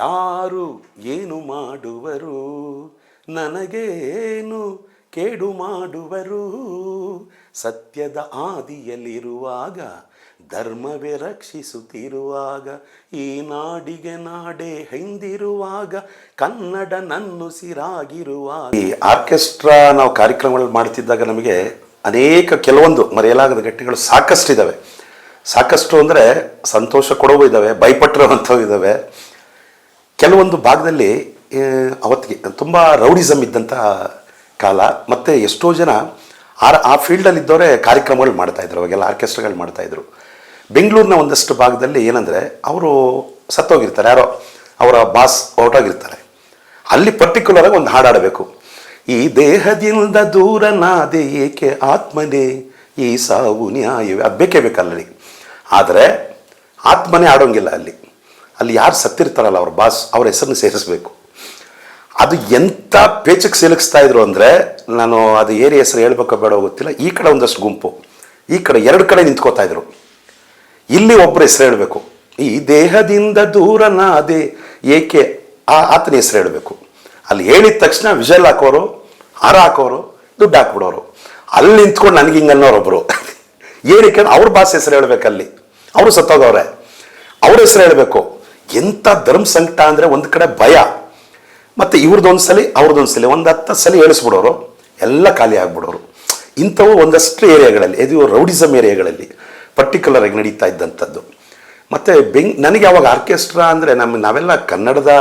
ಯಾರು ಏನು ಮಾಡುವರು? ನನಗೇನು ಕೇಡು ಮಾಡುವರು? ಸತ್ಯದ ಆದಿಯಲ್ಲಿರುವಾಗ, ಧರ್ಮವೇ ರಕ್ಷಿಸುತ್ತಿರುವಾಗ, ಈ ನಾಡಿಗೆ ನಾಡೆ ಹಿಂದಿರುವಾಗ ಕನ್ನಡ ನನ್ನುಸಿರಾಗಿರುವಾಗ ಈ ಆರ್ಕೆಸ್ಟ್ರಾ ನಾವು ಕಾರ್ಯಕ್ರಮಗಳು ಮಾಡ್ತಿದ್ದಾಗ ನಮಗೆ ಅನೇಕ ಕೆಲವೊಂದು ಮರೆಯಲಾಗದ ಘಟನೆಗಳು ಸಾಕಷ್ಟು ಇದ್ದಾವೆ ಸಾಕಷ್ಟು ಅಂದರೆ ಸಂತೋಷ ಕೊಡೋವು ಇದ್ದಾವೆ ಭಯಪಟ್ಟಿರುವಂಥವು ಇದ್ದಾವೆ ಕೆಲವೊಂದು ಭಾಗದಲ್ಲಿ ಅವತ್ತಿಗೆ ತುಂಬ ರೌಡಿಸಮ್ ಇದ್ದಂಥ ಕಾಲ, ಮತ್ತು ಎಷ್ಟೋ ಜನ ಆ ಆ ಫೀಲ್ಡಲ್ಲಿ ಇದ್ದವರೇ ಕಾರ್ಯಕ್ರಮಗಳು ಮಾಡ್ತಾಯಿದ್ರು ಅವಾಗೆಲ್ಲ ಆರ್ಕೆಸ್ಟ್ರಾಗಳು ಮಾಡ್ತಾಯಿದ್ರು ಬೆಂಗಳೂರಿನ ಒಂದಷ್ಟು ಭಾಗದಲ್ಲಿ ಏನಂದರೆ, ಅವರು ಸತ್ತೋಗಿರ್ತಾರೆ, ಯಾರೋ ಅವರ ಬಾಸ್ ಹೊರಟೋಗಿರ್ತಾರೆ ಅಲ್ಲಿ ಪರ್ಟಿಕ್ಯುಲರಾಗಿ ಒಂದು ಹಾಡಾಡಬೇಕು. ಈ ದೇಹದಿಂದ ದೂರನಾದೆ ಏಕೆ ಆತ್ಮನೇ, ಈ ಸಾವು ನ್ಯಾಯವೇ, ಅದು ಬೇಕೇ ಬೇಕಲ್ಲಿ ಆದರೆ ಆತ್ಮನೇ ಆಡೋಂಗಿಲ್ಲ ಅಲ್ಲಿ. ಅಲ್ಲಿ ಯಾರು ಸತ್ತಿರ್ತಾರಲ್ಲ ಅವ್ರ ಬಾಸ್ ಅವ್ರ ಹೆಸರನ್ನ ಸೇರಿಸ್ಬೇಕು. ಅದು ಎಂಥ ಪೇಚಕ್ಕೆ ಸಿಲುಕಿಸ್ತಾ ಇದ್ರು ಅಂದರೆ, ನಾನು ಅದು ಏರಿ ಹೆಸರು ಹೇಳ್ಬೇಕೋ ಬೇಡ ಗೊತ್ತಿಲ್ಲ, ಈ ಕಡೆ ಒಂದಷ್ಟು ಗುಂಪು, ಈ ಕಡೆ ಎರಡು ಕಡೆ ನಿಂತ್ಕೋತಾ ಇದ್ರು. ಇಲ್ಲಿ ಒಬ್ಬರು ಹೆಸರು ಹೇಳಬೇಕು. ಈ ದೇಹದಿಂದ ದೂರನಾದೆ ಏಕೆ ಆ ಆತನ ಹೆಸರು ಹೇಳಬೇಕು. ಅಲ್ಲಿ ಹೇಳಿದ ತಕ್ಷಣ ವಿಜಲ್ ಹಾಕೋರು, ಹಾರ ಹಾಕೋರು, ದುಡ್ಡು ಹಾಕ್ಬಿಡೋರು. ಅಲ್ಲಿ ನಿಂತ್ಕೊಂಡು ನನಗೆ ಹಿಂಗೆ ಅನ್ನೋರೊಬ್ಬರು ಏನಕ್ಕೆ ಅವ್ರ ಭಾಷೆ ಹೆಸರು ಹೇಳ್ಬೇಕಲ್ಲಿ ಅವರು ಸತ್ತೋದವ್ರೆ. ಅವ್ರ ಹೆಸರು ಹೇಳಬೇಕು. ಎಂಥ ಧರ್ಮ ಸಂಕಟ ಅಂದರೆ ಒಂದು ಕಡೆ ಭಯ. ಮತ್ತು ಇವ್ರದ್ದೊಂದು ಸಲ, ಅವ್ರದ್ದೊಂದು ಸಲ, ಒಂದು ಹತ್ತು ಸಲ ಹೇಳಿಸ್ಬಿಡೋರು ಎಲ್ಲ ಖಾಲಿ ಆಗ್ಬಿಡೋರು. ಇಂಥವು ಒಂದಷ್ಟು ಏರಿಯಾಗಳಲ್ಲಿ, ಇದು ರೌಡಿಸಮ್ ಏರಿಯಾಗಳಲ್ಲಿ ಪರ್ಟಿಕ್ಯುಲರ್ ಆಗಿ ನಡೀತಾ ಇದ್ದಂಥದ್ದು. ಮತ್ತು ಬೆಂಗ್, ನನಗೆ ಅವಾಗ ಆರ್ಕೆಸ್ಟ್ರಾ ಅಂದರೆ ನಮ್ಮ, ನಾವೆಲ್ಲ ಕನ್ನಡದ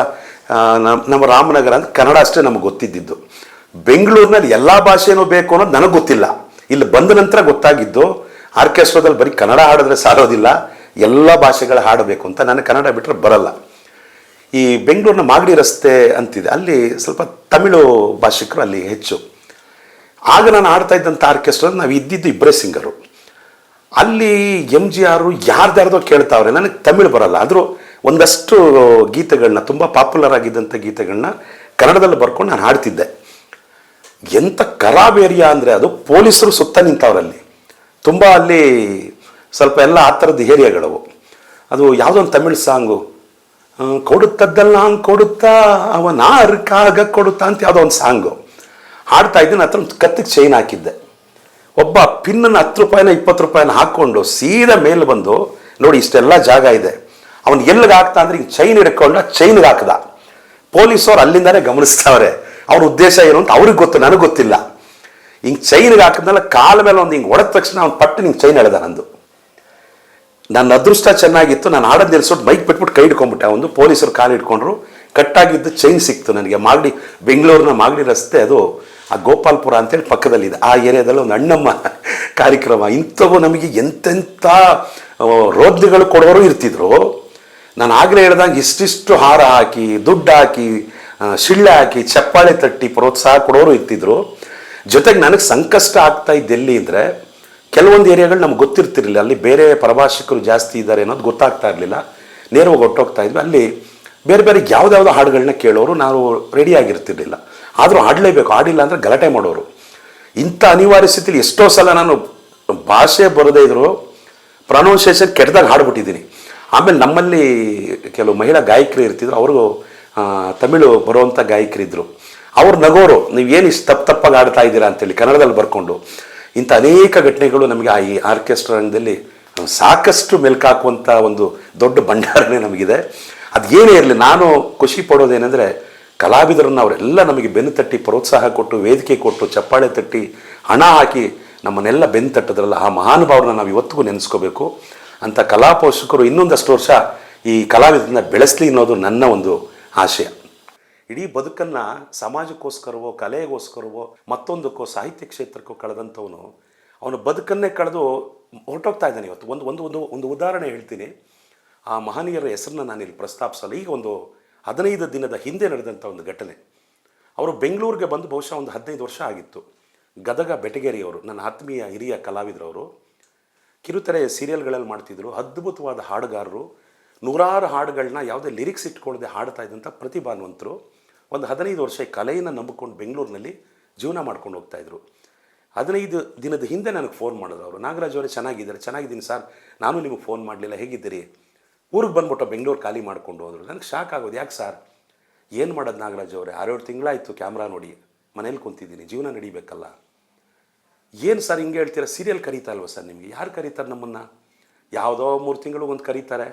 ನಮ್ಮ ರಾಮನಗರ ಅಂದರೆ ಕನ್ನಡ ಅಷ್ಟೇ ನಮಗೆ ಗೊತ್ತಿದ್ದಿದ್ದು. ಬೆಂಗಳೂರಿನಲ್ಲಿ ಎಲ್ಲ ಭಾಷೆನೂ ಬೇಕು ಅನ್ನೋದು ನನಗೆ ಗೊತ್ತಿಲ್ಲ. ಇಲ್ಲಿ ಬಂದ ನಂತರ ಗೊತ್ತಾಗಿದ್ದು, ಆರ್ಕೆಸ್ಟ್ರಾದಲ್ಲಿ ಬರೀ ಕನ್ನಡ ಹಾಡಿದ್ರೆ ಸಾಲೋದಿಲ್ಲ ಎಲ್ಲ ಭಾಷೆಗಳ ಹಾಡಬೇಕು ಅಂತ ನನಗೆ ಕನ್ನಡ ಬಿಟ್ಟರೆ ಬರಲ್ಲ. ಈ ಬೆಂಗಳೂರಿನ ಮಾಗಡಿ ರಸ್ತೆ ಅಂತಿದೆ. ಅಲ್ಲಿ ಸ್ವಲ್ಪ ತಮಿಳು ಭಾಷಿಕರು ಅಲ್ಲಿ ಹೆಚ್ಚು. ಆಗ ನಾನು ಆಡ್ತಾ ಇದ್ದಂಥ ಆರ್ಕೆಸ್ಟ್ರಲ್ಲಿ ನಾವು ಇದ್ದಿದ್ದು ಇಬ್ಬರೇ ಸಿಂಗರು. ಅಲ್ಲಿ ಎಂ ಜಿ ಆರು ಯಾರ್ದಾರ್ದೋ ಕೇಳ್ತಾವ್ರೆ. ನನಗೆ ತಮಿಳು ಬರಲ್ಲ. ಆದರೂ ಒಂದಷ್ಟು ಗೀತೆಗಳನ್ನ ತುಂಬ ಪಾಪ್ಯುಲರ್ ಆಗಿದ್ದಂಥ ಗೀತೆಗಳನ್ನ ಕನ್ನಡದಲ್ಲಿ ಬರ್ಕೊಂಡು ನಾನು ಹಾಡ್ತಿದ್ದೆ. ಎಂಥ ಖರಾಬ್ ಏರಿಯಾ ಅಂದರೆ ಅದು ಪೊಲೀಸರು ಸುತ್ತ ನಿಂತವ್ರಲ್ಲಿ. ತುಂಬ ಅಲ್ಲಿ ಸ್ವಲ್ಪ ಎಲ್ಲ ಆ ಥರದ್ದು ಏರಿಯಾಗಳವು ಅದು ಯಾವುದೋ ಒಂದು ತಮಿಳ್ ಸಾಂಗು ಕೊಡುತ್ತದ್ದಲ್ಲ ಹಂಗೆ ಕೊಡುತ್ತಾ ಅವನ ಅರ್ಕಾಗ ಕೊಡುತ್ತಾ ಅಂತ ಯಾವುದೋ ಒಂದು ಸಾಂಗು. ಹಾಡ್ತಾ ಇದ್ದೀನಿ ಹತ್ರ ಕತ್ತಿಗೆ ಚೈನ್ ಹಾಕಿದ್ದೆ. ಒಬ್ಬ ಪಿನ್ನನ್ನು ಹತ್ತು ರೂಪಾಯಿನ, ಇಪ್ಪತ್ತು ರೂಪಾಯಿನ ಹಾಕ್ಕೊಂಡು ಸೀದಾ ಮೇಲೆ ಬಂದು, ನೋಡಿ ಇಷ್ಟೆಲ್ಲ ಜಾಗ ಇದೆ. ಅವನು ಎಲ್ಲಿಗೆ ಹಾಕ್ತಾ ಅಂದ್ರೆ ಹಿಂಗೆ ಚೈನ್ ಹಿಡ್ಕೊಂಡ ಚೈನ್ಗೆ ಹಾಕ್ದ. ಪೊಲೀಸವ್ರು ಅಲ್ಲಿಂದಾನೇ ಗಮನಿಸ್ತಾವ್ರೆ. ಅವ್ರ ಉದ್ದೇಶ ಏನು ಅಂತ ಅವ್ರಿಗೆ ಗೊತ್ತು, ನನಗೆ ಗೊತ್ತಿಲ್ಲ. ಹಿಂಗೆ ಚೈನ್ಗೆ ಹಾಕಿದ್ಮೇಲೆ ಕಾಲ ಮೇಲೆ ಒಂದು ಹಿಂಗೆ ಹೊಡೆದ ತಕ್ಷಣ ಅವ್ನು ಪಟ್ಟು ನಿಂಗೆ ಚೈನ್ ಎಳೆದ ನಂದು. ನನ್ನ ಅದೃಷ್ಟ ಚೆನ್ನಾಗಿತ್ತು, ನಾನು ಹಾಡೋದು ನಿಲ್ಸ್ಬಿಟ್ಟು ಬೈಕ್ ಬಿಟ್ಬಿಟ್ಟು ಕೈ ಹಿಡ್ಕೊಂಡ್ಬಿಟ್ಟೆ. ಒಂದು ಪೊಲೀಸರು ಕಾಲು ಹಿಡ್ಕೊಂಡ್ರು. ಕಟ್ಟಾಗಿದ್ದು ಚೈನ್ ಸಿಕ್ತು ನನಗೆ. ಮಾಗಡಿ, ಬೆಂಗಳೂರಿನ ಮಾಗಡಿ ರಸ್ತೆ ಅದು, ಆ ಗೋಪಾಲ್ಪುರ ಅಂತೇಳಿ ಪಕ್ಕದಲ್ಲಿದೆ. ಆ ಏರಿಯಾದಲ್ಲಿ ಒಂದು ಅಣ್ಣಮ್ಮ ಕಾರ್ಯಕ್ರಮ. ಇಂಥವು ನಮಗೆ ಎಂತೆಂಥ ರೋದ್ಲಿಗಳು ಕೊಡೋರು ಇರ್ತಿದ್ರು. ನಾನು ಆಗಲೇ ಹೇಳ್ದಂಗೆ ಇಷ್ಟಿಷ್ಟು ಹಾರ ಹಾಕಿ, ದುಡ್ಡು ಹಾಕಿ ಶಿಳ್ಳೆ ಹಾಕಿ, ಚಪ್ಪಾಳೆ ತಟ್ಟಿ ಪ್ರೋತ್ಸಾಹ ಕೊಡೋರು ಇರ್ತಿದ್ರು. ಜೊತೆಗೆ ನನಗೆ ಸಂಕಷ್ಟ ಆಗ್ತಾ ಇದ್ದೆಲ್ಲಿ ಅಂದರೆ ಕೆಲವೊಂದು ಏರಿಯಾಗಳು ನಮ್ಗೆ ಗೊತ್ತಿರ್ತಿರಲಿಲ್ಲ. ಅಲ್ಲಿ ಬೇರೆ ಪ್ರವಾಸಿಕರು ಜಾಸ್ತಿ ಇದ್ದಾರೆ ಅನ್ನೋದು ಗೊತ್ತಾಗ್ತಾ ಇರಲಿಲ್ಲ. ನೇರವಾಗಿ ಹೊಟ್ಟೋಗ್ತಾ ಇದ್ವಿ. ಅಲ್ಲಿ ಬೇರೆ ಬೇರೆ ಯಾವುದ್ಯಾವುದೋ ಹಾಡುಗಳನ್ನ ಕೇಳೋರು ನಾವು ರೆಡಿ ಆಗಿರ್ತಿರ್ಲಿಲ್ಲ. ಆದರೂ ಹಾಡಲೇಬೇಕು. ಹಾಡಿಲ್ಲ ಅಂದರೆ ಗಲಾಟೆ ಮಾಡೋರು. ಇಂಥ ಅನಿವಾರ್ಯ ಸ್ಥಿತಿಲಿ ಎಷ್ಟೋ ಸಲ ನಾನು ಭಾಷೆ ಬರದೇ ಇದ್ರು ಪ್ರೊನೌನ್ಸಿಯೇಷನ್ ಕೆಟ್ಟದಾಗ ಹಾಡ್ಬಿಟ್ಟಿದ್ದೀನಿ. ಆಮೇಲೆ ನಮ್ಮಲ್ಲಿ ಕೆಲವು ಮಹಿಳಾ ಗಾಯಕರು ಇರ್ತಿದ್ರು. ಅವ್ರಿಗೂ ಆ, ತಮಿಳು ಬರುವಂಥ ಗಾಯಕರಿದ್ದರು ಅವ್ರು ನಗೋರು ನೀವು ಏನು ಇಷ್ಟು ತಪ್ಪು ತಪ್ಪಾಗಿ ಆಡ್ತಾ ಇದ್ದೀರಾ? ಅಂತೇಳಿ ಕನ್ನಡದಲ್ಲಿ ಬರ್ಕೊಂಡು. ಇಂಥ ಅನೇಕ ಘಟನೆಗಳು ನಮಗೆ ಆ ಈ ಆರ್ಕೆಸ್ಟ್ರಾ ರಂಗದಲ್ಲಿ ಸಾಕಷ್ಟು ಮೆಲ್ಕಾಕುವಂಥ ಒಂದು ದೊಡ್ಡ ಭಂಡಾರನೇ ನಮಗಿದೆ. ಅದು ಏನೇ ಇರಲಿ, ನಾನು ಖುಷಿ ಪಡೋದೇನೆಂದರೆ ಕಲಾವಿದರನ್ನು ಅವರೆಲ್ಲ ನಮಗೆ ಬೆನ್ನು ತಟ್ಟಿ ಪ್ರೋತ್ಸಾಹ ಕೊಟ್ಟು, ವೇದಿಕೆ ಕೊಟ್ಟು, ಚಪ್ಪಾಳೆ ತಟ್ಟಿ, ಹಣ ಹಾಕಿ ನಮ್ಮನ್ನೆಲ್ಲ ಬೆನ್ನು ತಟ್ಟದ್ರಲ್ಲ, ಆ ಮಹಾನುಭಾವರನ್ನ ನಾವು ಇವತ್ತಿಗೂ ನೆನೆಸ್ಕೋಬೇಕು. ಅಂತ ಕಲಾ ಪೋಷಕರು ಇನ್ನೊಂದಷ್ಟು ವರ್ಷ ಈ ಕಲಾವಿದರನ್ನ ಬೆಳೆಸಲಿ ಅನ್ನೋದು ನನ್ನ ಒಂದು ಆಶಯ. ಇಡೀ ಬದುಕನ್ನು ಸಮಾಜಕ್ಕೋಸ್ಕರವೋ, ಕಲೆಗೋಸ್ಕರವೋ, ಮತ್ತೊಂದಕ್ಕೋ, ಸಾಹಿತ್ಯ ಕ್ಷೇತ್ರಕ್ಕೋ ಕಳೆದಂಥವನು, ಅವನ ಬದುಕನ್ನೇ ಕಳೆದು ಹೊರಟೋಗ್ತಾ ಇದ್ದಾನೆ ಇವತ್ತು. ಒಂದು ಒಂದು ಒಂದು ಒಂದು ಉದಾಹರಣೆ ಹೇಳ್ತೀನಿ. ಆ ಮಹನೀಯರ ಹೆಸರನ್ನ ನಾನು ಇಲ್ಲಿ ಪ್ರಸ್ತಾಪಿಸಲ್ಲ. ಈಗ ಒಂದು ಹದಿನೈದು ದಿನದ ಹಿಂದೆ ನಡೆದಂಥ ಒಂದು ಘಟನೆ. ಅವರು ಬೆಂಗಳೂರಿಗೆ ಬಂದು ಬಹುಶಃ ಒಂದು ಹದಿನೈದು ವರ್ಷ ಆಗಿತ್ತು. ಗದಗ ಬೆಟಗೇರಿಯವರು, ನನ್ನ ಆತ್ಮೀಯ ಹಿರಿಯ ಕಲಾವಿದರವರು, ಕಿರುತೆರೆ ಸೀರಿಯಲ್ಗಳಲ್ಲಿ ಮಾಡ್ತಿದ್ರು. ಅದ್ಭುತವಾದ ಹಾಡುಗಾರರು. ನೂರಾರು ಹಾಡುಗಳನ್ನ ಯಾವುದೇ ಲಿರಿಕ್ಸ್ ಇಟ್ಕೊಳ್ಳದೆ ಹಾಡ್ತಾ ಇದ್ದಂಥ ಪ್ರತಿಭಾನ್ವಂತರು. ಒಂದು ಹದಿನೈದು ವರ್ಷ ಕಲೆಯನ್ನು ನಂಬಿಕೊಂಡು ಬೆಂಗಳೂರಿನಲ್ಲಿ ಜೀವನ ಮಾಡ್ಕೊಂಡು ಹೋಗ್ತಾಯಿದ್ರು ಹದಿನೈದು ದಿನದ ಹಿಂದೆ ನನಗೆ ಫೋನ್ ಮಾಡಿದ್ರು ಅವರು. ನಾಗರಾಜ್ ಅವರೇ ಚೆನ್ನಾಗಿದ್ದಾರೆ, ಚೆನ್ನಾಗಿದ್ದೀನಿ ಸರ್. ನಾನು ನಿಮಗೆ ಫೋನ್ ಮಾಡಲಿಲ್ಲ, ಹೇಗಿದ್ದೀರಿ? ಊರಿಗೆ ಬಂದ್ಬಿಟ್ಟು ಬೆಂಗಳೂರು ಖಾಲಿ ಮಾಡ್ಕೊಂಡು ಹೋದರು. ನನಗೆ ಶಾಕ್ ಆಗೋದು, ಯಾಕೆ ಸರ್? ಏನು ಮಾಡೋದು ನಾಗರಾಜ್ ಅವರೇ? ಆರೇಳು ತಿಂಗಳಾಯಿತು ಕ್ಯಾಮ್ರಾ ನೋಡಿ. ಮನೇಲಿ ಕುಂತಿದ್ದೀನಿ, ಜೀವನ ನಡಿಬೇಕಲ್ಲ. ಏನು ಸರ್ ಹಿಂಗೆ ಹೇಳ್ತೀರಾ? ಸೀರಿಯಲ್ ಕರೀತಾ ಅಲ್ವ ಸರ್ ನಿಮಗೆ? ಯಾರು ಕರೀತಾರೆ ನಮ್ಮನ್ನು? ಯಾವುದೋ ಮೂರು ತಿಂಗಳು ಒಂದು ಕರೀತಾರೆ.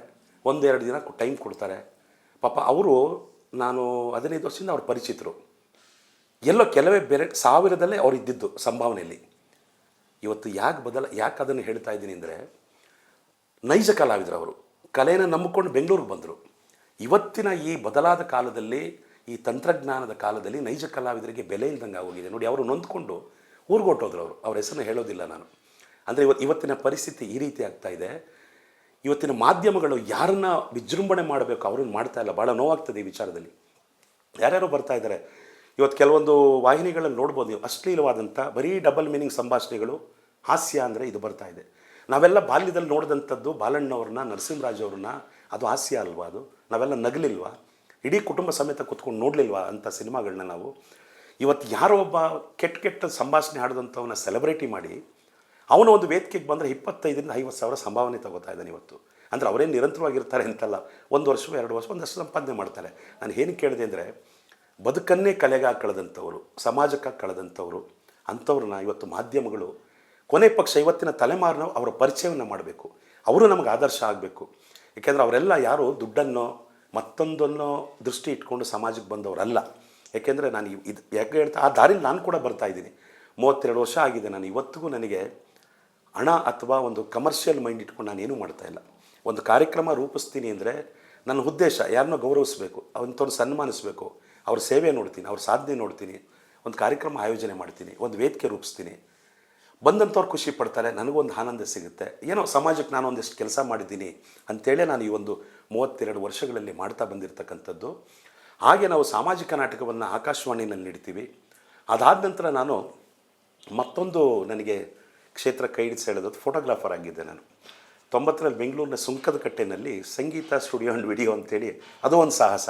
ಒಂದೆರಡು ದಿನ ಟೈಮ್ ಕೊಡ್ತಾರೆ. ಪಾಪ ಅವರು ನಾನು ಹದಿನೈದು ವರ್ಷದಿಂದ ಅವ್ರ ಪರಿಚಿತರು. ಎಲ್ಲೋ ಕೆಲವೇ ಬೆರೆ ಸಾವಿರದಲ್ಲೇ ಅವ್ರು ಇದ್ದಿದ್ದು ಸಂಭಾವನೆಯಲ್ಲಿ. ಇವತ್ತು ಯಾಕೆ ಬದಲ, ಯಾಕೆ ಅದನ್ನು ಹೇಳ್ತಾ ಇದ್ದೀನಿ ಅಂದರೆ, ನೈಜ ಕಲಾವಿದರು ಅವರು. ಕಲೆನ ನಂಬಿಕೊಂಡು ಬೆಂಗಳೂರಿಗೆ ಬಂದರು. ಇವತ್ತಿನ ಈ ಬದಲಾದ ಕಾಲದಲ್ಲಿ, ಈ ತಂತ್ರಜ್ಞಾನದ ಕಾಲದಲ್ಲಿ ನೈಜ ಕಲಾವಿದರಿಗೆ ಬೆಲೆ ಇಲ್ದಂಗೆ ಆಗೋಗಿದೆ. ನೋಡಿ, ಅವರು ನೊಂದ್ಕೊಂಡು ಊರ್ಗೊಟ್ಟೋದ್ರು ಅವರು. ಅವ್ರ ಹೆಸರನ್ನ ಹೇಳೋದಿಲ್ಲ ನಾನು. ಅಂದರೆ ಇವತ್ತು ಇವತ್ತಿನ ಪರಿಸ್ಥಿತಿ ಈ ರೀತಿ ಆಗ್ತಾ ಇದೆ. ಇವತ್ತಿನ ಮಾಧ್ಯಮಗಳು ಯಾರನ್ನ ವಿಜೃಂಭಣೆ ಮಾಡಬೇಕು, ಅವ್ರನ್ನ ಮಾಡ್ತಾ ಇಲ್ಲ. ಭಾಳ ನೋವಾಗ್ತದೆ ಈ ವಿಚಾರದಲ್ಲಿ. ಯಾರ್ಯಾರೋ ಬರ್ತಾ ಇದ್ದಾರೆ. ಇವತ್ತು ಕೆಲವೊಂದು ವಾಹಿನಿಗಳಲ್ಲಿ ನೋಡ್ಬೋದು ನೀವು ಅಶ್ಲೀಲವಾದಂಥ ಬರೀ ಡಬಲ್ ಮೀನಿಂಗ್ ಸಂಭಾಷಣೆಗಳು, ಹಾಸ್ಯ ಅಂದರೆ ಇದು ಬರ್ತಾ ಇದೆ. ನಾವೆಲ್ಲ ಬಾಲ್ಯದಲ್ಲಿ ನೋಡಿದಂಥದ್ದು ಬಾಲಣ್ಣವ್ರನ್ನ ನರಸಿಂಹರಾಜ್ ಅವ್ರನ್ನ, ಅದು ಹಾಸ್ಯ ಅಲ್ವಾ ಅದು? ನಾವೆಲ್ಲ ನಗಲಿಲ್ವಾ? ಇಡೀ ಕುಟುಂಬ ಸಮೇತ ಕುತ್ಕೊಂಡು ನೋಡಲಿಲ್ವಾ ಅಂಥ ಸಿನಿಮಾಗಳನ್ನ ನಾವು? ಇವತ್ತು ಯಾರೋ ಒಬ್ಬ ಕೆಟ್ಟ ಕೆಟ್ಟ ಸಂಭಾಷಣೆ ಆಡಿದಂಥವನ್ನ ಸೆಲೆಬ್ರಿಟಿ ಮಾಡಿ ಅವನ ಒಂದು ವೇದಿಕೆಗೆ ಬಂದರೆ ಇಪ್ಪತ್ತೈದರಿಂದ ಐವತ್ತು ಸಾವಿರ ಸಂಭಾವನೆ ತಗೋತಾ ಇದ್ದಾನೆ ಇವತ್ತು. ಅಂದರೆ ಅವರೇನು ನಿರಂತರವಾಗಿರ್ತಾರೆ ಅಂತಲ್ಲ. ಒಂದು ವರ್ಷ ಎರಡು ವರ್ಷ ಒಂದಷ್ಟು ಸಂಪಾದನೆ ಮಾಡ್ತಾರೆ. ನಾನು ಏನು ಕೇಳಿದೆ ಅಂದರೆ, ಬದುಕನ್ನೇ ಕಲೆಗಾಗಿ ಕಳೆದಂಥವರು, ಸಮಾಜಕ್ಕೆ ಕಳೆದಂಥವರು, ಅಂಥವ್ರನ್ನ ಇವತ್ತು ಮಾಧ್ಯಮಗಳು, ಕೊನೆ ಪಕ್ಷ ಇವತ್ತಿನ ತಲೆಮಾರಿನ ಅವರ ಪರಿಚಯವನ್ನು ಮಾಡಬೇಕು. ಅವರು ನಮಗೆ ಆದರ್ಶ ಆಗಬೇಕು. ಏಕೆಂದರೆ ಅವರೆಲ್ಲ ಯಾರು ದುಡ್ಡನ್ನೋ, ಮತ್ತೊಂದನ್ನೋ ದೃಷ್ಟಿ ಇಟ್ಕೊಂಡು ಸಮಾಜಕ್ಕೆ ಬಂದವರಲ್ಲ. ಏಕೆಂದರೆ ನಾನು ಇದು ಯಾಕೆ ಹೇಳ್ತಾ, ಆ ದಾರಿಲಿ ನಾನು ಕೂಡ ಬರ್ತಾ ಇದ್ದೀನಿ. ಮೂವತ್ತೆರಡು ವರ್ಷ ಆಗಿದೆ. ನಾನು ಇವತ್ತಿಗೂ ನನಗೆ ಹಣ ಅಥವಾ ಒಂದು ಕಮರ್ಷಿಯಲ್ ಮೈಂಡ್ ಇಟ್ಕೊಂಡು ನಾನು ಏನೂ ಇಲ್ಲ. ಒಂದು ಕಾರ್ಯಕ್ರಮ ರೂಪಿಸ್ತೀನಿ ಅಂದರೆ ನನ್ನ ಉದ್ದೇಶ ಯಾರನ್ನೋ ಗೌರವಿಸಬೇಕು ಅವಂಥವ್ರು ಸನ್ಮಾನಿಸಬೇಕು, ಅವ್ರ ಸೇವೆ ನೋಡ್ತೀನಿ, ಅವ್ರ ಸಾಧನೆ ನೋಡ್ತೀನಿ, ಒಂದು ಕಾರ್ಯಕ್ರಮ ಆಯೋಜನೆ ಮಾಡ್ತೀನಿ, ಒಂದು ವೇದಿಕೆ ರೂಪಿಸ್ತೀನಿ. ಬಂದಂಥವ್ರು ಖುಷಿ ಪಡ್ತಾರೆ ನನಗೊಂದು ಆನಂದ ಸಿಗುತ್ತೆ. ಏನೋ ಸಮಾಜಕ್ಕೆ ನಾನು ಒಂದಿಷ್ಟು ಕೆಲಸ ಮಾಡಿದ್ದೀನಿ ಅಂತೇಳಿ ನಾನು ಈ ಒಂದು ಮೂವತ್ತೆರಡು ವರ್ಷಗಳಲ್ಲಿ ಮಾಡ್ತಾ ಬಂದಿರತಕ್ಕಂಥದ್ದು. ಹಾಗೆ ನಾವು ಸಾಮಾಜಿಕ ನಾಟಕವನ್ನು ಆಕಾಶವಾಣಿಯಲ್ಲಿ ನೀಡ್ತೀವಿ. ಅದಾದ ನಂತರ ನಾನು ಮತ್ತೊಂದು ನನಗೆ ಕ್ಷೇತ್ರ ಕೈ ಹಿಡಿಸಿ ಫೋಟೋಗ್ರಾಫರ್ ಆಗಿದ್ದೆ ನಾನು. ತೊಂಬತ್ತರಲ್ಲಿ ಬೆಂಗಳೂರಿನ ಸುಂಕದ ಕಟ್ಟೆನಲ್ಲಿ ಸಂಗೀತ ಸ್ಟುಡಿಯೋ ಆ್ಯಂಡ್ ವಿಡಿಯೋ ಅಂತೇಳಿ ಅದು ಒಂದು ಸಾಹಸ.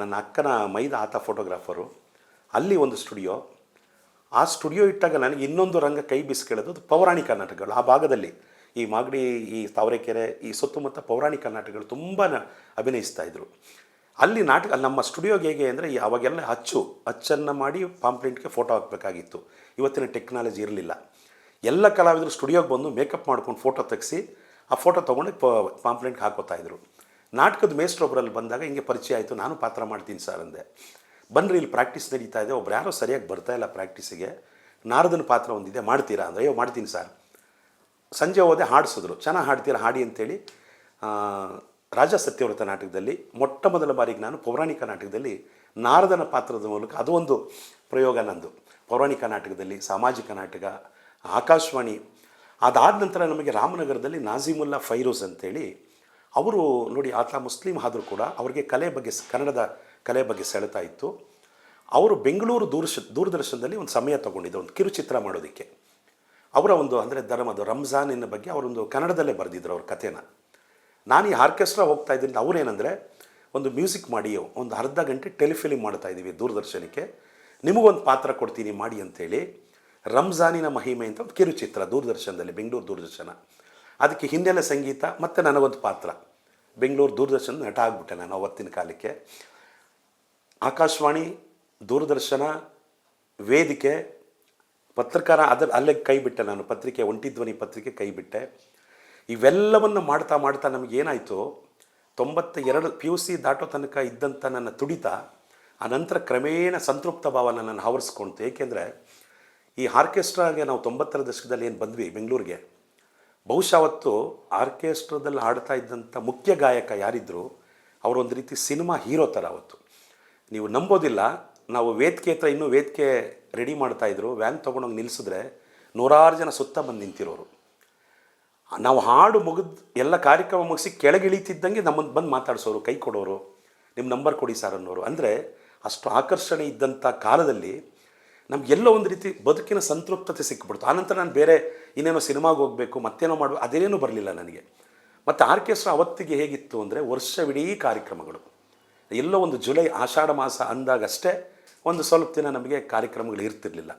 ನನ್ನ ಅಕ್ಕನ ಮೈದ ಆತ ಫೋಟೋಗ್ರಾಫರು ಅಲ್ಲಿ ಒಂದು ಸ್ಟುಡಿಯೋ. ಆ ಸ್ಟುಡಿಯೋ ಇಟ್ಟಾಗ ನನಗೆ ಇನ್ನೊಂದು ರಂಗ ಕೈ ಬೀಸ್ಕೊಳ್ಳೋದು ಅದು ಪೌರಾಣಿಕ ನಾಟಕಗಳು ಆ ಭಾಗದಲ್ಲಿ. ಈ ಮಾಗಡಿ, ಈ ತಾವರೆಕೆರೆ, ಈ ಸುತ್ತಮುತ್ತ ಪೌರಾಣಿಕ ನಾಟಕಗಳು ತುಂಬ ಅಭಿನಯಿಸ್ತಾ ಇದ್ರು. ಅಲ್ಲಿ ನಾಟಕ ನಮ್ಮ ಸ್ಟುಡಿಯೋಗೆ ಹೇಗೆ ಅಂದರೆ ಅವಾಗೆಲ್ಲ ಹಚ್ಚು ಅಚ್ಚನ್ನು ಮಾಡಿ ಪಾಂಪ್ಲೆಂಟ್ಗೆ ಫೋಟೋ ಹಾಕಬೇಕಾಗಿತ್ತು. ಇವತ್ತಿನ ಟೆಕ್ನಾಲಜಿ ಇರಲಿಲ್ಲ. ಎಲ್ಲ ಕಲಾವಿದರು ಸ್ಟುಡಿಯೋಗೆ ಬಂದು ಮೇಕಪ್ ಮಾಡ್ಕೊಂಡು ಫೋಟೋ ತೆಗೆಸಿ ಆ ಫೋಟೋ ತೊಗೊಂಡು ಪ ಹಾಕೋತಾ ಇದ್ರು. ನಾಟಕದ ಮೇಸ್ಟ್ರೊಬ್ಬರಲ್ಲಿ ಬಂದಾಗ ಹಿಂಗೆ ಪರಿಚಯ ಆಯಿತು, ನಾನು ಪಾತ್ರ ಮಾಡ್ತೀನಿ ಸರ್ ಅಂದೆ. ಬನ್ನಿರಿ ಇಲ್ಲಿ ಪ್ರಾಕ್ಟೀಸ್ ನಡೀತಾ ಇದೆ. ಒಬ್ರು ಯಾರೋ ಸರಿಯಾಗಿ ಬರ್ತಾ ಇಲ್ಲ ಪ್ರಾಕ್ಟೀಸಿಗೆ ನಾರದನ ಪಾತ್ರ ಒಂದಿದೆ, ಮಾಡ್ತೀರಾ? ಅಂದರೆ, ಅಯ್ಯೋ, ಮಾಡ್ತೀನಿ ಸರ್. ಸಂಜೆ ಹೋದೆ ಹಾಡಿಸಿದ್ರು. ಚೆನ್ನಾಗಿ ಹಾಡ್ತೀರಾ? ಹಾಡಿ ಅಂತೇಳಿ ರಾಜ ಸತ್ಯವ್ರತ ನಾಟಕದಲ್ಲಿ, ಮೊಟ್ಟ ಮೊದಲ ಬಾರಿಗೆ ನಾನು ಪೌರಾಣಿಕ ನಾಟಕದಲ್ಲಿ ನಾರದನ ಪಾತ್ರದ ಮೂಲಕ, ಅದು ಒಂದು ಪ್ರಯೋಗ ನಂದು. ಪೌರಾಣಿಕ ನಾಟಕದಲ್ಲಿ, ಸಾಮಾಜಿಕ ನಾಟಕ ಆಕಾಶವಾಣಿ. ಅದಾದ ನಂತರ ನಮಗೆ ರಾಮನಗರದಲ್ಲಿ ನಾಜಿಮುಲ್ಲಾ ಫೈರೋಸ್ ಅಂತೇಳಿ, ಅವರು ನೋಡಿ ಆತ ಮುಸ್ಲಿಂ ಆದರೂ ಕೂಡ ಅವರಿಗೆ ಕಲೆ ಬಗ್ಗೆ ಕನ್ನಡದ ಕಲೆ ಬಗ್ಗೆ ಸೆಳೆತಾ ಇತ್ತು. ಅವರು ಬೆಂಗಳೂರು ದೂರಶ, ದೂರದರ್ಶನದಲ್ಲಿ ಒಂದು ಸಮಯ ತೊಗೊಂಡಿದ್ದರು ಒಂದು ಕಿರುಚಿತ್ರ ಮಾಡೋದಕ್ಕೆ. ಅವರ ಒಂದು ಅಂದರೆ ಧರ್ಮದ ರಂಜಾನಿನ ಬಗ್ಗೆ ಅವರೊಂದು ಕನ್ನಡದಲ್ಲೇ ಬರೆದಿದ್ರು ಅವ್ರ ಕಥೆನ. ನಾನು ಈ ಆರ್ಕೆಸ್ಟ್ರಾ ಹೋಗ್ತಾ ಇದ್ದೀನಿ ಅವರೇನೆಂದರೆ, ಒಂದು ಮ್ಯೂಸಿಕ್ ಮಾಡಿ, ಒಂದು ಅರ್ಧ ಗಂಟೆ ಟೆಲಿಫಿಲಿಮ್ ಮಾಡ್ತಾ ಇದ್ದೀವಿ ದೂರದರ್ಶನಕ್ಕೆ. ನಿಮಗೊಂದು ಪಾತ್ರ ಕೊಡ್ತೀನಿ, ಮಾಡಿ ಅಂತೇಳಿ ರಂಜಾನಿನ ಮಹಿಮೆ ಅಂತ ಒಂದು ಕಿರುಚಿತ್ರ, ದೂರದರ್ಶನದಲ್ಲಿ, ಬೆಂಗಳೂರು ದೂರದರ್ಶನ. ಅದಕ್ಕೆ ಹಿನ್ನೆಲೆ ಸಂಗೀತ, ಮತ್ತು ನನಗೊಂದು ಪಾತ್ರ. ಬೆಂಗಳೂರು ದೂರದರ್ಶನ ನಟ ಆಗಿಬಿಟ್ಟೆ ನಾನು ಅವತ್ತಿನ ಕಾಲಕ್ಕೆ. ಆಕಾಶವಾಣಿ, ದೂರದರ್ಶನ, ವೇದಿಕೆ, ಪತ್ರಕಾರ ಅದರ, ಅಲ್ಲೇ ಕೈ ಬಿಟ್ಟೆ ನಾನು, ಪತ್ರಿಕೆ ಒಂಟಿ ಧ್ವನಿ ಪತ್ರಿಕೆ ಕೈ ಬಿಟ್ಟೆ. ಇವೆಲ್ಲವನ್ನು ಮಾಡ್ತಾ ಮಾಡ್ತಾ ನಮಗೇನಾಯಿತು ತೊಂಬತ್ತ ಎರಡು ಪಿ ಯು ಸಿ ದಾಟೋ ತನಕ ಇದ್ದಂಥ ನನ್ನ ತುಡಿತ, ಆ ನಂತರ ಕ್ರಮೇಣ ಸಂತೃಪ್ತ ಭಾವ ನನ್ನನ್ನು ಆವರಿಸ್ಕೊಳ್ತು ಏಕೆಂದರೆ ಈ ಆರ್ಕೆಸ್ಟ್ರಾಗೆ ನಾವು ತೊಂಬತ್ತರ ದಶಕದಲ್ಲಿ ಏನು ಬಂದ್ವಿ, ಬೆಂಗಳೂರಿಗೆ. ಬಹುಶಃ ಅವತ್ತು ಆರ್ಕೆಸ್ಟ್ರಾದಲ್ಲಿ ಹಾಡ್ತಾ ಇದ್ದಂಥ ಮುಖ್ಯ ಗಾಯಕ ಯಾರಿದ್ದರು ಅವರೊಂದು ರೀತಿ ಸಿನಿಮಾ ಹೀರೋ ಥರ ಅವತ್ತು. ನೀವು ನಂಬೋದಿಲ್ಲ, ನಾವು ವೇದಿಕೆ ಹತ್ರ ಇನ್ನೂ ವೇದಿಕೆ ರೆಡಿ ಮಾಡ್ತಾ ಇದ್ರು, ವ್ಯಾನ್ ತೊಗೊಂಡೋಗಿ ನಿಲ್ಲಿಸಿದ್ರೆ ನೂರಾರು ಜನ ಸುತ್ತ ಬಂದು ನಿಂತಿರೋರು. ನಾವು ಹಾಡು ಮುಗಿದು ಎಲ್ಲ ಕಾರ್ಯಕ್ರಮ ಮುಗಿಸಿ ಕೆಳಗಿಳಿತಿದ್ದಂಗೆ ನಮ್ಮನ್ನು ಬಂದು ಮಾತಾಡಿಸೋರು, ಕೈ ಕೊಡೋರು ನಿಮ್ಮ ನಂಬರ್ ಕೊಡಿ ಸರ್ ಅನ್ನೋರು. ಅಂದರೆ ಅಷ್ಟು ಆಕರ್ಷಣೆ ಇದ್ದಂಥ ಕಾಲದಲ್ಲಿ ನಮಗೆಲ್ಲೋ ಒಂದು ರೀತಿ ಬದುಕಿನ ಸಂತೃಪ್ತತೆ ಸಿಕ್ಬಿಡ್ತು. ಆನಂತರ ನಾನು ಬೇರೆ ಇನ್ನೇನೋ ಸಿನಿಮಾಗೆ ಹೋಗಬೇಕು, ಮತ್ತೇನೋ ಮಾಡಬೇಕು ಅದೇನೂ ಬರಲಿಲ್ಲ ನನಗೆ. ಮತ್ತು ಆರ್ಕೆಸ್ಟ್ರಾ ಅವತ್ತಿಗೆ ಹೇಗಿತ್ತು ಅಂದರೆ ವರ್ಷವಿಡೀ ಕಾರ್ಯಕ್ರಮಗಳು. ಎಲ್ಲೋ ಒಂದು ಜುಲೈ ಆಷಾಢ ಮಾಸ ಅಂದಾಗಷ್ಟೇ ಒಂದು ಸ್ವಲ್ಪ ದಿನ ನಮಗೆ ಕಾರ್ಯಕ್ರಮಗಳು ಇರ್ತಿರಲಿಲ್ಲ.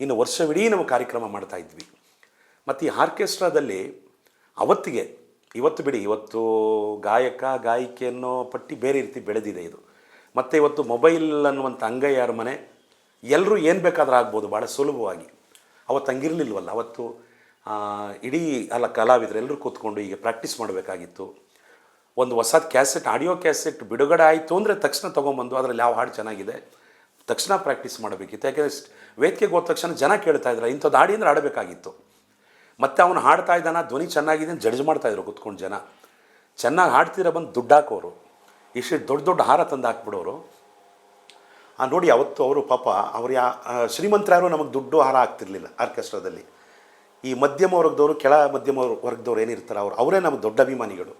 ಇನ್ನು ವರ್ಷವಿಡೀ ನಾವು ಕಾರ್ಯಕ್ರಮ ಮಾಡ್ತಾ ಇದ್ವಿ. ಮತ್ತು ಈ ಆರ್ಕೆಸ್ಟ್ರಾದಲ್ಲಿ ಅವತ್ತಿಗೆ, ಇವತ್ತು ಬಿಡಿ, ಇವತ್ತು ಗಾಯಕ, ಗಾಯಕಿ ಅನ್ನೋ ಪಟ್ಟಿ ಬೇರೆ ರೀತಿ ಬೆಳೆದಿದೆ ಇದು. ಮತ್ತು ಇವತ್ತು ಮೊಬೈಲ್ ಅನ್ನುವಂಥ ಅಂಗೈಯಾರ ಮನೆ ಎಲ್ಲರೂ ಏನು ಬೇಕಾದ್ರೂ ಆಗ್ಬೋದು ಭಾಳ ಸುಲಭವಾಗಿ. ಅವತ್ತು ಹಂಗಿರಲಿಲ್ವಲ್ಲ, ಅವತ್ತು ಇಡೀ ಅಲ್ಲ, ಕಲಾವಿದರು ಎಲ್ಲರೂ ಕೂತ್ಕೊಂಡು ಈಗ ಪ್ರಾಕ್ಟೀಸ್ ಮಾಡಬೇಕಾಗಿತ್ತು. ಒಂದು ಹೊಸ ಕ್ಯಾಸೆಟ್, ಆಡಿಯೋ ಕ್ಯಾಸೆಟ್ ಬಿಡುಗಡೆ ಆಯಿತು ಅಂದರೆ ತಕ್ಷಣ ತೊಗೊಂಬಂದು ಅದರಲ್ಲಿ ಯಾವ ಹಾಡು ಚೆನ್ನಾಗಿದೆ, ತಕ್ಷಣ ಪ್ರಾಕ್ಟೀಸ್ ಮಾಡಬೇಕಿತ್ತು. ಯಾಕೆಂದರೆ ವೇದಿಕೆಗೆ ಹೋದ ತಕ್ಷಣ ಜನ ಕೇಳ್ತಾ ಇದ್ರು, ಇಂಥದ್ದು ಹಾಡಿ ಅಂದರೆ ಆಡಬೇಕಾಗಿತ್ತು ಮತ್ತು ಅವನು ಹಾಡ್ತಾ ಇದ್ದಾನ, ಧ್ವನಿ ಚೆನ್ನಾಗಿದೆ ಅಂತ ಜಡ್ಜ್ ಮಾಡ್ತಾಯಿದ್ರು ಕೂತ್ಕೊಂಡು ಜನ. ಚೆನ್ನಾಗಿ ಹಾಡ್ತೀರ ಬಂದು ದುಡ್ಡು ಹಾಕೋರು. ಇಷ್ಟು ದೊಡ್ಡ ದೊಡ್ಡ ಹಾರ ತಂದು ಹಾಕ್ಬಿಡೋರು. ನೋಡಿ ಅವತ್ತು ಅವರು ಪಾಪ ಅವ್ರು ಯಾ ಆ, ಶ್ರೀಮಂತರು ನಮಗೆ ದುಡ್ಡು ಹಾರ ಆಗ್ತಿರ್ಲಿಲ್ಲ ಆರ್ಕೆಸ್ಟ್ರಾದಲ್ಲಿ. ಈ ಮಧ್ಯಮ ವರ್ಗದವರು ಕೆಳ ಮಧ್ಯಮ ವರ್- ವರ್ಗದವ್ರು ಏನಿರ್ತಾರೆ ಅವ್ರು ಅವರೇ ನಮಗೆ ದೊಡ್ಡ ಅಭಿಮಾನಿಗಳು.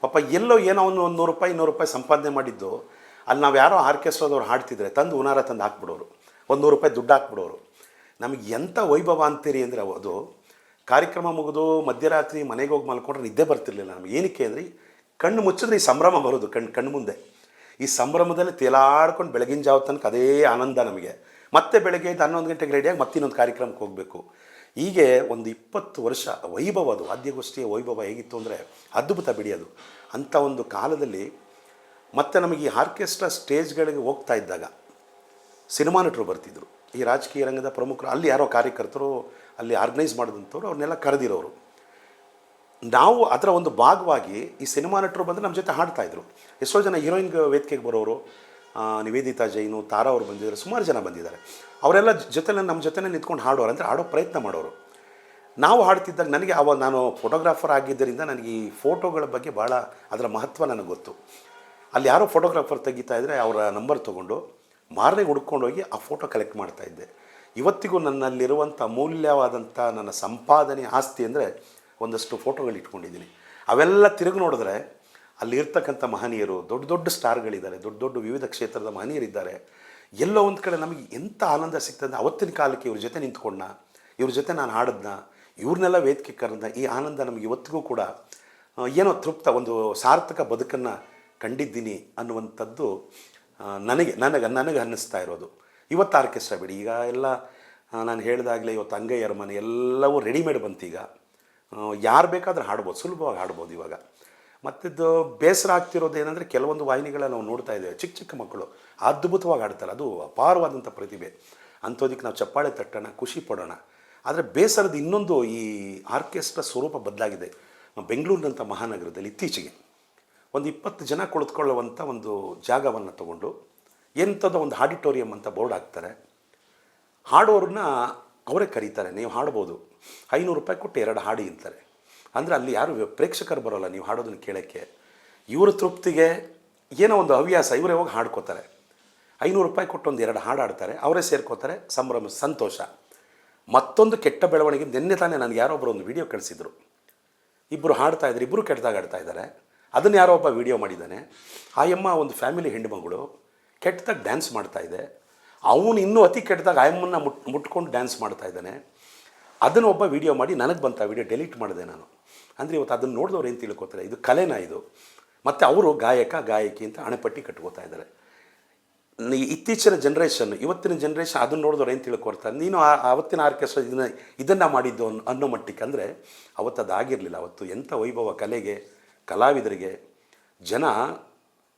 ಪಾಪ ಎಲ್ಲೋ ಏನೋ ಒಂದು ಒಂದು ನೂರು ರೂಪಾಯಿ ಇನ್ನೂರು ರೂಪಾಯಿ ಸಂಪಾದನೆ ಮಾಡಿದ್ದು ಅಲ್ಲಿ ನಾವು ಯಾರೋ ಆರ್ಕೆಸ್ಟ್ರಾದವ್ರು ಹಾಡ್ತಿದ್ರೆ ತಂದು ಉನಾರ ತಂದು ಹಾಕ್ಬಿಡೋರು. ಒಂದು ನೂರು ರೂಪಾಯಿ ದುಡ್ಡು ಹಾಕ್ಬಿಡೋರು. ನಮಗೆ ಎಂಥ ವೈಭವ ಅಂತೀರಿ ಅಂದರೆ ಅದು ಕಾರ್ಯಕ್ರಮ ಮುಗಿದು ಮಧ್ಯರಾತ್ರಿ ಮನೆಗೆ ಹೋಗಿ ಮಲ್ಕೊಂಡ್ರೆ ನಿದ್ದೆ ಬರ್ತಿರ್ಲಿಲ್ಲ ನಮಗೆ. ಏನಕ್ಕೆ ಅಂದರೆ ಕಣ್ಣು ಮುಚ್ಚಿದ್ರೆ ಈ ಸಂಭ್ರಮ ಬರೋದು ಕಣ್ಣು ಕಣ್ಣು ಮುಂದೆ ಈ ಸಂಭ್ರಮದಲ್ಲಿ ತೇಲಾಡ್ಕೊಂಡು ಬೆಳಗಿನ ಜಾವ ತನಕ ಅದೇ ಆನಂದ ನಮಗೆ. ಮತ್ತೆ ಬೆಳಗ್ಗೆ ಹನ್ನೊಂದು ಗಂಟೆಗೆ ರೆಡಿಯಾಗಿ ಮತ್ತೆ ಇನ್ನೊಂದು ಕಾರ್ಯಕ್ರಮಕ್ಕೆ ಹೋಗಬೇಕು. ಹೀಗೆ ಒಂದು ಇಪ್ಪತ್ತು ವರ್ಷ ವೈಭವ ಅದು, ವಾದ್ಯಗೋಷ್ಠಿಯ ವೈಭವ ಹೇಗಿತ್ತು ಅಂದರೆ ಅದ್ಭುತ ಬಿಡಿ ಅದು. ಅಂಥ ಒಂದು ಕಾಲದಲ್ಲಿ ಮತ್ತೆ ನಮಗೆ ಈ ಆರ್ಕೆಸ್ಟ್ರಾ ಸ್ಟೇಜ್ಗಳಿಗೆ ಹೋಗ್ತಾ ಇದ್ದಾಗ ಸಿನಿಮಾ ನಟರು ಬರ್ತಿದ್ರು. ಈ ರಾಜಕೀಯ ರಂಗದ ಪ್ರಮುಖರು, ಅಲ್ಲಿ ಯಾರೋ ಕಾರ್ಯಕರ್ತರು, ಅಲ್ಲಿ ಆರ್ಗನೈಸ್ ಮಾಡಿದಂಥವ್ರು, ಅವ್ರನ್ನೆಲ್ಲ ಕರೆದಿರೋರು. ನಾವು ಅದರ ಒಂದು ಭಾಗವಾಗಿ ಈ ಸಿನಿಮಾ ನಟರು ಬಂದರೆ ನಮ್ಮ ಜೊತೆ ಹಾಡ್ತಾಯಿದ್ರು ಎಷ್ಟೋ ಜನ ಹೀರೋಯಿನ್ ವೇದಿಕೆಗೆ ಬರೋರು ನಿವೇದಿತಾ ಜೈನು, ತಾರಾ ಅವರು ಬಂದಿದ್ದಾರೆ, ಸುಮಾರು ಜನ ಬಂದಿದ್ದಾರೆ. ಅವರೆಲ್ಲ ಜೊತೆ ನಮ್ಮ ಜೊತೆನೇ ನಿಂತ್ಕೊಂಡು ಹಾಡೋರು ಅಂದರೆ ಹಾಡೋ ಪ್ರಯತ್ನ ಮಾಡೋರು. ನಾವು ಹಾಡ್ತಿದ್ದಾಗ ನನಗೆ ಅವ, ನಾನು ಫೋಟೋಗ್ರಾಫರ್ ಆಗಿದ್ದರಿಂದ ನನಗೆ ಈ ಫೋಟೋಗಳ ಬಗ್ಗೆ ಭಾಳ ಅದರ ಮಹತ್ವ ನನಗೆ ಗೊತ್ತು. ಅಲ್ಲಿ ಯಾರೋ ಫೋಟೋಗ್ರಾಫರ್ ತೆಗಿತಾ ಇದ್ದರೆ ಅವರ ನಂಬರ್ ತೊಗೊಂಡು ಮಾರನೇ ಹುಡ್ಕೊಂಡು ಹೋಗಿ ಆ ಫೋಟೋ ಕಲೆಕ್ಟ್ ಮಾಡ್ತಾ ಇದ್ದೆ. ಇವತ್ತಿಗೂ ನನ್ನಲ್ಲಿರುವಂಥ ಅಮೂಲ್ಯವಾದಂಥ ನನ್ನ ಸಂಪಾದನೆ ಆಸ್ತಿ ಅಂದರೆ ಒಂದಷ್ಟು ಫೋಟೋಗಳು ಇಟ್ಕೊಂಡಿದ್ದೀನಿ. ಅವೆಲ್ಲ ತಿರುಗಿ ನೋಡಿದ್ರೆ ಅಲ್ಲಿ ಇರ್ತಕ್ಕಂಥ ಮಹನೀಯರು, ದೊಡ್ಡ ದೊಡ್ಡ ಸ್ಟಾರ್ಗಳಿದ್ದಾರೆ, ದೊಡ್ಡ ದೊಡ್ಡ ವಿವಿಧ ಕ್ಷೇತ್ರದ ಮಹನೀಯರಿದ್ದಾರೆ. ಎಲ್ಲೋ ಒಂದು ಕಡೆ ನಮಗೆ ಎಂಥ ಆನಂದ ಸಿಗ್ತದೆ ಅವತ್ತಿನ ಕಾಲಕ್ಕೆ ಇವ್ರ ಜೊತೆ ನಿಂತ್ಕೊಂಡ ಇವ್ರ ಜೊತೆ ನಾನು ಹಾಡದ್ನ, ಇವ್ರನ್ನೆಲ್ಲ ವೇದಿಕೆ ಕರೆದ ಈ ಆನಂದ ನಮಗೆ ಇವತ್ತಿಗೂ ಕೂಡ ಏನೋ ತೃಪ್ತ, ಒಂದು ಸಾರ್ಥಕ ಬದುಕನ್ನು ಕಂಡಿದ್ದೀನಿ ಅನ್ನುವಂಥದ್ದು ನನಗೆ ನನಗೆ ನನಗೆ ಅನ್ನಿಸ್ತಾ ಇರೋದು. ಇವತ್ತು ಆರ್ಕೆಸ್ಟ್ರಾ ಬಿಡಿ. ಈಗ ಎಲ್ಲ ನಾನು ಹೇಳಿದಾಗಲೇ ಇವತ್ತು ಅಂಗೈಯರ ಮನೆ ಎಲ್ಲವೂ ರೆಡಿಮೇಡ್ ಬಂತೀಗ ಯಾರು ಬೇಕಾದರೂ ಹಾಡ್ಬೋದು, ಸುಲಭವಾಗಿ ಹಾಡ್ಬೋದು ಇವಾಗ. ಮತ್ತಿದ್ದು ಬೇಸರ ಆಗ್ತಿರೋದು ಏನಂದರೆ ಕೆಲವೊಂದು ವಾಹಿನಿಗಳ ನಾವು ನೋಡ್ತಾ ಇದ್ದೇವೆ. ಚಿಕ್ಕ ಚಿಕ್ಕ ಮಕ್ಕಳು ಅದ್ಭುತವಾಗಿ ಹಾಡ್ತಾರೆ. ಅದು ಅಪಾರವಾದಂಥ ಪ್ರತಿಭೆ. ಅಂಥೋದಕ್ಕೆ ನಾವು ಚಪ್ಪಾಳೆ ತಟ್ಟೋಣ, ಖುಷಿ ಪಡೋಣ. ಆದರೆ ಬೇಸರದ ಇನ್ನೊಂದು ಈ ಆರ್ಕೆಸ್ಟ್ರಾ ಸ್ವರೂಪ ಬದಲಾಗಿದೆ. ಬೆಂಗಳೂರಿನಂಥ ಮಹಾನಗರದಲ್ಲಿ ಇತ್ತೀಚೆಗೆ. ಒಂದು ಇಪ್ಪತ್ತು ಜನ ಕುಳಿತುಕೊಳ್ಳುವಂಥ ಒಂದು ಜಾಗವನ್ನು ತಗೊಂಡು ಎಂಥದ್ದು ಒಂದು ಆಡಿಟೋರಿಯಂ ಅಂತ ಬೋರ್ಡ್ ಹಾಕ್ತಾರೆ. ಹಾಡೋರನ್ನ ಅವರೇ ಕರೀತಾರೆ, ನೀವು ಹಾಡ್ಬೋದು. ಐನೂರು ರೂಪಾಯಿ ಕೊಟ್ಟು ಎರಡು ಹಾಡಿ ಅಂತಾರೆ. ಅಂದರೆ ಅಲ್ಲಿ ಯಾರು ಪ್ರೇಕ್ಷಕರು ಬರೋಲ್ಲ ನೀವು ಹಾಡೋದನ್ನು ಕೇಳೋಕ್ಕೆ. ಇವರ ತೃಪ್ತಿಗೆ ಏನೋ ಒಂದು ಹವ್ಯಾಸ, ಇವರೇ ಹೋಗಿ ಹಾಡ್ಕೋತಾರೆ. ಐನೂರು ರೂಪಾಯಿ ಕೊಟ್ಟು ಒಂದು ಎರಡು ಹಾಡು ಹಾಡ್ತಾರೆ, ಅವರೇ ಸೇರ್ಕೋತಾರೆ, ಸಂಭ್ರಮ, ಸಂತೋಷ. ಮತ್ತೊಂದು ಕೆಟ್ಟ ಬೆಳವಣಿಗೆ, ನಿನ್ನೆ ತಾನೇ ನನಗೆ ಯಾರೋ ಒಬ್ಬರು ಒಂದು ವಿಡಿಯೋ ಕಳಿಸಿದ್ರು. ಇಬ್ಬರು ಹಾಡ್ತಾ ಇದ್ದಾರೆ ಇಬ್ಬರು ಕೆಟ್ಟದಾಗ ಆಡ್ತಾ ಇದ್ದಾರೆ. ಅದನ್ನು ಯಾರೋ ಒಬ್ಬ ವಿಡಿಯೋ ಮಾಡಿದ್ದಾನೆ. ಆ ಯಮ್ಮ ಒಂದು ಫ್ಯಾಮಿಲಿ ಹೆಣ್ಣುಮಗಳು ಕೆಟ್ಟದಾಗ ಡ್ಯಾನ್ಸ್ ಮಾಡ್ತಾ ಇದೆ. ಅವನು ಇನ್ನೂ ಅತಿ ಕೆಟ್ಟದಾಗ ಆಯಮ್ಮನ್ನ ಮುಟ್, ಮುಟ್ಕೊಂಡು ಡ್ಯಾನ್ಸ್ ಮಾಡ್ತಾ ಇದ್ದಾನೆ. ಅದನ್ನು ಒಬ್ಬ ವಿಡಿಯೋ ಮಾಡಿ ನನಗೆ ಬಂತ ವೀಡಿಯೋ ಡೆಲೀಟ್ ಮಾಡಿದೆ ನಾನು. ಅಂದರೆ ಇವತ್ತು ಅದನ್ನು ನೋಡಿದವ್ರು ಏನು ತಿಳ್ಕೊತಾರೆ? ಇದು ಕಲೆನಾ ಇದು? ಮತ್ತು ಅವರು ಗಾಯಕ, ಗಾಯಕಿ ಅಂತ ಅಣೆಪಟ್ಟಿ ಕಟ್ಕೋತಾ ಇದ್ದಾರೆ. ಇತ್ತೀಚಿನ ಜನ್ರೇಷನ್ ಇವತ್ತಿನ ಜನ್ರೇಷನ್ ಅದನ್ನು ನೋಡಿದವ್ರು ಏನು ತಿಳ್ಕೊಡ್ತಾರೆ ನೀನು ಆ- ಆವತ್ತಿನ ಆರ್ಕೆಸ್ಟ್ರಾ ಇದನ್ನು ಇದನ್ನು ಮಾಡಿದ್ದು ಅನ್ನೋ ಅನ್ನೋ ಮಟ್ಟಿಗೆ ಅಂದರೆ ಅವತ್ತು ಅದಾಗಿರಲಿಲ್ಲ ಅವತ್ತು ಎಂಥ ವೈಭವ ಕಲೆಗೆ, ಕಲಾವಿದರಿಗೆ, ಜನ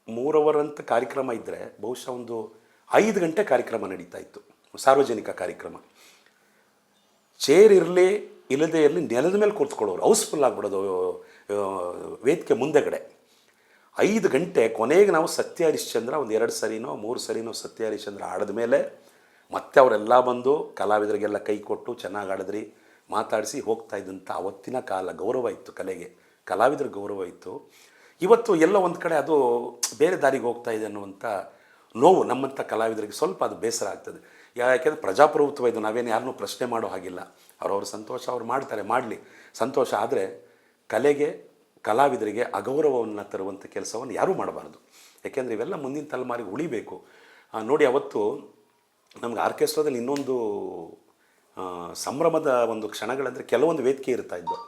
ಮೂರವರಂಥ ಕಾರ್ಯಕ್ರಮ ಇದ್ದರೆ ಬಹುಶಃ ಒಂದು ಐದು ಗಂಟೆ ಕಾರ್ಯಕ್ರಮ ನಡೀತಾ ಇತ್ತು, ಸಾರ್ವಜನಿಕ ಕಾರ್ಯಕ್ರಮ. ಚೇರ್ ಇರಲಿ, ಇಲ್ಲದೇ ಇರಲಿ ನೆಲದ ಮೇಲೆ ಕೂತ್ಕೊಳ್ಳೋರು ಹೌಸ್ಫುಲ್ ಆಗಿಬಿಡೋದು ವೇದಿಕೆ ಮುಂದೆಗಡೆ. ಐದು ಗಂಟೆ ಕೊನೆಗೆ ನಾವು ಸತ್ಯ ಹರಿಶ್ಚಂದ್ರ ಒಂದು ಎರಡು ಸರಿನೋ, ಮೂರು ಸರಿನೋ ಸತ್ಯ ಹರಿಶ್ಚಂದ್ರ ಆಡಿದ ಮೇಲೆ ಮತ್ತೆ ಅವರೆಲ್ಲ ಬಂದು ಕಲಾವಿದರಿಗೆಲ್ಲ ಕೈ ಕೊಟ್ಟು ಚೆನ್ನಾಗಿ ಆಡಿದ್ರಿ ಮಾತಾಡಿಸಿ ಹೋಗ್ತಾ ಇದ್ದಂಥ ಅವತ್ತಿನ ಕಾಲ ಗೌರವ ಇತ್ತು ಕಲೆಗೆ, ಕಲಾವಿದರ ಗೌರವ ಇತ್ತು. ಇವತ್ತು ಎಲ್ಲ ಒಂದು ಕಡೆ ಅದು ಬೇರೆ ದಾರಿಗೆ ಹೋಗ್ತಾ ಇದೆ ಅನ್ನುವಂಥ ನೋವು ನಮ್ಮಂಥ ಕಲಾವಿದರಿಗೆ ಸ್ವಲ್ಪ ಅದು ಬೇಸರ ಆಗ್ತದೆ. ಯಾಕೆಂದರೆ ಪ್ರಜಾಪ್ರಭುತ್ವ ಇದು ನಾವೇನು ಯಾರನ್ನೂ ಪ್ರಶ್ನೆ ಮಾಡೋ ಹಾಗಿಲ್ಲ. ಅವ್ರವ್ರ ಸಂತೋಷ ಅವ್ರು ಮಾಡ್ತಾರೆ, ಮಾಡಲಿ. ಸಂತೋಷ ಆದರೆ ಕಲೆಗೆ, ಕಲಾವಿದರಿಗೆ ಅಗೌರವವನ್ನು ತರುವಂಥ ಕೆಲಸವನ್ನು ಯಾರೂ ಮಾಡಬಾರ್ದು. ಯಾಕೆಂದರೆ ಇವೆಲ್ಲ ಮುಂದಿನ ತಲೆಮಾರಿಗೆ ಉಳಿಬೇಕು. ನೋಡಿ ಅವತ್ತು ನಮ್ಗೆ ಆರ್ಕೆಸ್ಟ್ರಾದಲ್ಲಿ ಇನ್ನೊಂದು ಸಂಭ್ರಮದ ಒಂದು ಕ್ಷಣಗಳಂದರೆ ಕೆಲವೊಂದು ವೇದಿಕೆ ಇರ್ತಾ ಇದ್ದವು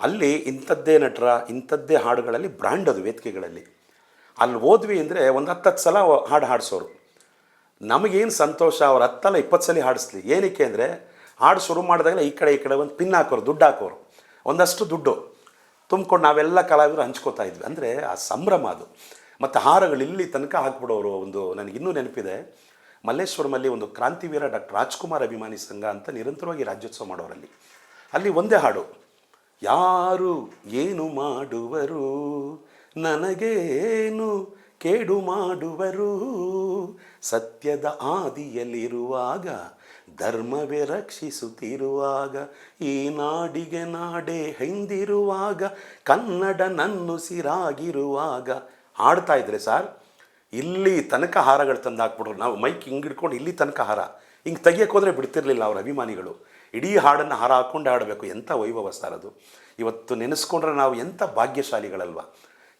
ಅಲ್ಲಿ ಇಂಥದ್ದೇ ನಟರ, ಇಂಥದ್ದೇ ಹಾಡುಗಳಲ್ಲಿ ಬ್ರ್ಯಾಂಡ್ ಅದು ವೇದಿಕೆಗಳಲ್ಲಿ. ಅಲ್ಲಿ ಹೋದ್ವಿ ಅಂದರೆ ಒಂದು ಹತ್ತತ್ತು ಸಲ ಹಾಡು ಹಾಡಿಸೋರು. ನಮಗೇನು ಸಂತೋಷ, ಅವ್ರು ಹತ್ತಲ್ಲ ಇಪ್ಪತ್ತು ಸಲ ಹಾಡಿಸ್ಲಿ. ಏನಕ್ಕೆ ಅಂದರೆ ಹಾಡು ಶುರು ಮಾಡಿದಾಗಲೇ ಈ ಕಡೆ ಈ ಕಡೆ ಒಂದು ಪಿನ್ ಹಾಕೋರು, ದುಡ್ಡು ಹಾಕೋರು. ಒಂದಷ್ಟು ದುಡ್ಡು. ತುಂಬ್ಕೊಂಡು ನಾವೆಲ್ಲ ಕಲಾವಿದರು ಹಂಚ್ಕೋತಾ ಇದ್ವಿ. ಅಂದರೆ ಆ ಸಂಭ್ರಮ ಅದು. ಮತ್ತು ಹಾರಗಳು ಇಲ್ಲಿ ತನಕ ಹಾಕ್ಬಿಡೋರು ಒಂದು ನನಗೆ ಇನ್ನೂ ನೆನಪಿದೆ. ಮಲ್ಲೇಶ್ವರಮಲ್ಲಿ ಒಂದು ಕ್ರಾಂತಿವೀರ ಡಾಕ್ಟರ್ ರಾಜ್ಕುಮಾರ್ ಅಭಿಮಾನಿ ಸಂಘ ಅಂತ ನಿರಂತರವಾಗಿ ರಾಜ್ಯೋತ್ಸವ ಮಾಡೋರಲ್ಲಿ. ಅಲ್ಲಿ ಒಂದೇ ಹಾಡು. ಯಾರು ಏನು ಮಾಡುವರು? ನನಗೇನು ಕೇಡು ಮಾಡುವರು? ಸತ್ಯದ ಆದಿಯಲ್ಲಿರುವಾಗ, ಧರ್ಮವೇ ರಕ್ಷಿಸುತ್ತಿರುವಾಗ, ಈ ನಾಡಿಗೆ ನಾಡೆ ಹಿಂದಿರುವಾಗ ಕನ್ನಡ ನನ್ನುಸಿರಾಗಿರುವಾಗ ಹಾಡ್ತಾ ಇದ್ರೆ ಸರ್, ಇಲ್ಲಿ ತನಕ ಹಾರಗಳು ತಂದು ಹಾಕ್ಬಿಟ್ರು ನಾವು ಮೈಕ್ ಹಿಂಗೆ ಹಿಡ್ಕೊಂಡು ಇಲ್ಲಿ ತನಕ ಹಾರ. ಹಿಂಗೆ ತೆಗಿಯಕ್ಕೆ ಹೋದರೆ ಬಿಡ್ತಿರ್ಲಿಲ್ಲ ಅವ್ರ ಅಭಿಮಾನಿಗಳು. ಇಡೀ ಹಾಡನ್ನು ಹಾರ ಹಾಕ್ಕೊಂಡು ಹಾಡಬೇಕು. ಎಂಥ ವೈಭವ ಸರ್ ಅದು. ಇವತ್ತು ನೆನೆಸ್ಕೊಂಡ್ರೆ ನಾವು ಎಂಥ ಭಾಗ್ಯಶಾಲಿಗಳಲ್ವ?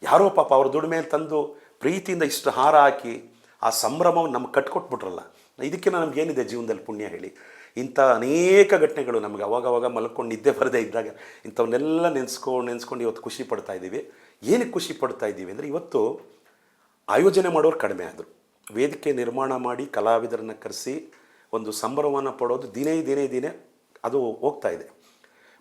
ಯಾರೋ ಪಾಪ ಅವ್ರ ದುಡಿಮೆಯಲ್ಲಿ ತಂದು ಪ್ರೀತಿಯಿಂದ ಇಷ್ಟು ಹಾರ ಹಾಕಿ ಆ ಸಂಭ್ರಮವನ್ನು ನಮ್ಗೆ ಕಟ್ಕೊಟ್ಬಿಟ್ರಲ್ಲ. ಇದಕ್ಕೆ ನಮಗೇನಿದೆ ಜೀವನದಲ್ಲಿ ಪುಣ್ಯ ಹೇಳಿ? ಇಂಥ ಅನೇಕ ಘಟನೆಗಳು ನಮಗೆ ಅವಾಗವಾಗ ಮಲ್ಕೊಂಡು ನಿದ್ದೆ ಬರದೇ ಇದ್ದಾಗ ಇಂಥವನ್ನೆಲ್ಲ ನೆನೆಸ್ಕೊಂಡು ನೆನೆಸ್ಕೊಂಡು ಇವತ್ತು ಖುಷಿ ಪಡ್ತಾ ಇದ್ದೀವಿ. ಏನಕ್ಕೆ ಖುಷಿ ಪಡ್ತಾ ಇದ್ದೀವಿ ಅಂದರೆ ಇವತ್ತು ಆಯೋಜನೆ ಮಾಡೋರು ಕಡಿಮೆ ಆದರು. ವೇದಿಕೆ ನಿರ್ಮಾಣ ಮಾಡಿ ಕಲಾವಿದರನ್ನು ಕರೆಸಿ ಒಂದು ಸಂಭ್ರಮವನ್ನು ಪಡೋದು ದಿನೇ ದಿನೇ ದಿನೇ ಅದು ಹೋಗ್ತಾ ಇದೆ.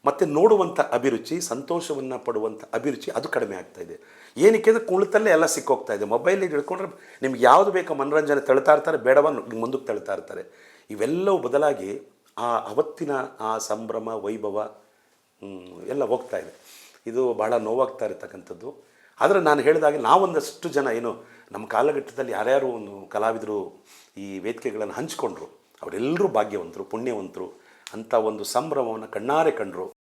ಮತ್ತು ನೋಡುವಂಥ ಅಭಿರುಚಿ, ಸಂತೋಷವನ್ನು ಪಡುವಂಥ ಅಭಿರುಚಿ ಅದು ಕಡಿಮೆ ಆಗ್ತಾ ಇದೆ. ಏನಕ್ಕೆ ಅಂದರೆ ಕುಳಿತಲ್ಲೇ ಎಲ್ಲ ಸಿಕ್ಕೋಗ್ತಾ ಇದೆ. ಮೊಬೈಲ್ ಹಿಡ್ಕೊಂಡ್ರೆ ನಿಮ್ಗೆ ಯಾವುದು ಬೇಕೋ ಮನೋರಂಜನೆ ತಳ್ತಾ ಇರ್ತಾರೆ ಬೇಡವನ್ನು ಮುಂದಕ್ಕೆ ತಳ್ತಾ ಇರ್ತಾರೆ. ಇವೆಲ್ಲವೂ ಬದಲಾಗಿ ಆ ಅವತ್ತಿನ ಆ ಸಂಭ್ರಮ, ವೈಭವ ಎಲ್ಲ ಹೋಗ್ತಾ ಇದೆ. ಇದು ಬಹಳ ನೋವಾಗ್ತಾ ಇರತಕ್ಕಂಥದ್ದು. ಆದರೆ ನಾನು ಹೇಳಿದಾಗೆ ನಾವೊಂದಷ್ಟು ಜನ ಏನು ನಮ್ಮ ಕಾಲಘಟ್ಟದಲ್ಲಿ ಯಾರ್ಯಾರು ಒಂದು ಕಲಾವಿದರು ಈ ವೇದಿಕೆಗಳನ್ನು ಹಂಚಿಕೊಂಡ್ರು ಅವರೆಲ್ಲರೂ ಭಾಗ್ಯವಂತರು, ಪುಣ್ಯವಂತರು ಅಂಥ ಒಂದು ಸಂಭ್ರಮವನ್ನು ಕಣ್ಣಾರೆ ಕಂಡರು.